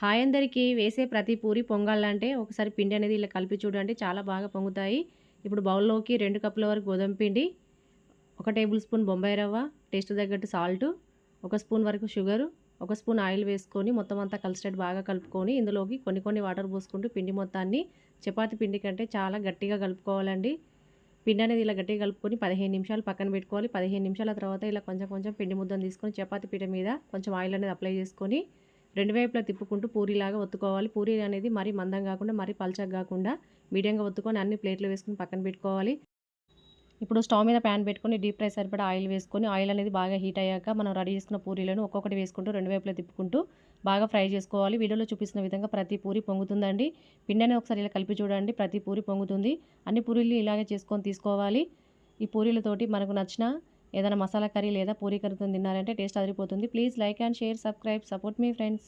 Hi అందరికీ. వేసే ప్రతి పూరి పొంగాలంటే ఒకసారి పిండి అనేది ఇలా కలిపి చూడండి. చాలా బాగా పొంగుతాయి. ఇప్పుడు బౌల్లోకి రెండు కప్పుల వరకు గోధుమ పిండి ఒక టేబుల్ స్పూన్ బొంబాయి రవ్వ టేస్ట్ తగ్గట్టు సాల్ట్ ఒక స్పూన్ వరకు షుగరు ఒక స్పూన్ ఆయిల్ వేసుకొని మొత్తం అంతా కలిసేటట్టు బాగా కలుపుకొని ఇందులోకి కొన్ని కొన్ని వాటర్ పోసుకుంటూ పిండి మొత్తాన్ని చపాతి పిండి కంటే చాలా గట్టిగా కలుపుకోవాలండి. పిండి అనేది ఇలా గట్టిగా కలుపుకొని పదిహేను నిమిషాలు పక్కన పెట్టుకోవాలి. పదిహేను నిమిషాల తర్వాత ఇలా కొంచెం కొంచెం పిండి ముద్దను తీసుకొని చపాతి పిండి మీద కొంచెం ఆయిల్ అనేది అప్లై చేసుకొని రెండు వైపులా తిప్పుకుంటూ పూరీలాగా ఒత్తుకోవాలి. పూరీ అనేది మరీ మందం కాకుండా మరీ పల్చగా కాకుండా మీడియంగా ఒత్తుకొని అన్ని ప్లేట్లు వేసుకొని పక్కన పెట్టుకోవాలి. ఇప్పుడు స్టవ్ మీద ప్యాన్ పెట్టుకొని డీప్ ఫ్రై సరిపడా ఆయిల్ వేసుకొని ఆయిల్ అనేది బాగా హీట్ అయ్యాక మనం రెడీ చేసుకున్న పూరీలను ఒక్కొక్కటి వేసుకుంటూ రెండు వైపులా తిప్పుకుంటూ బాగా ఫ్రై చేసుకోవాలి. వీడియోలో చూపిస్తున్న విధంగా ప్రతి పూరి పొంగుతుందండి. పిండిని ఒకసారి ఇలా కలిపి చూడండి. ప్రతి పూరి పొంగుతుంది. అన్ని పూరీలు ఇలాగే చేసుకొని తీసుకోవాలి. ఈ పూరీలతోటి మనకు నచ్చిన ఏదైనా మసాలా కర్రీ లేదా పూరీ కర్రీతో తిన్నారంటే టేస్ట్ అదిరిపోతుంది. Please like and share subscribe support me friends.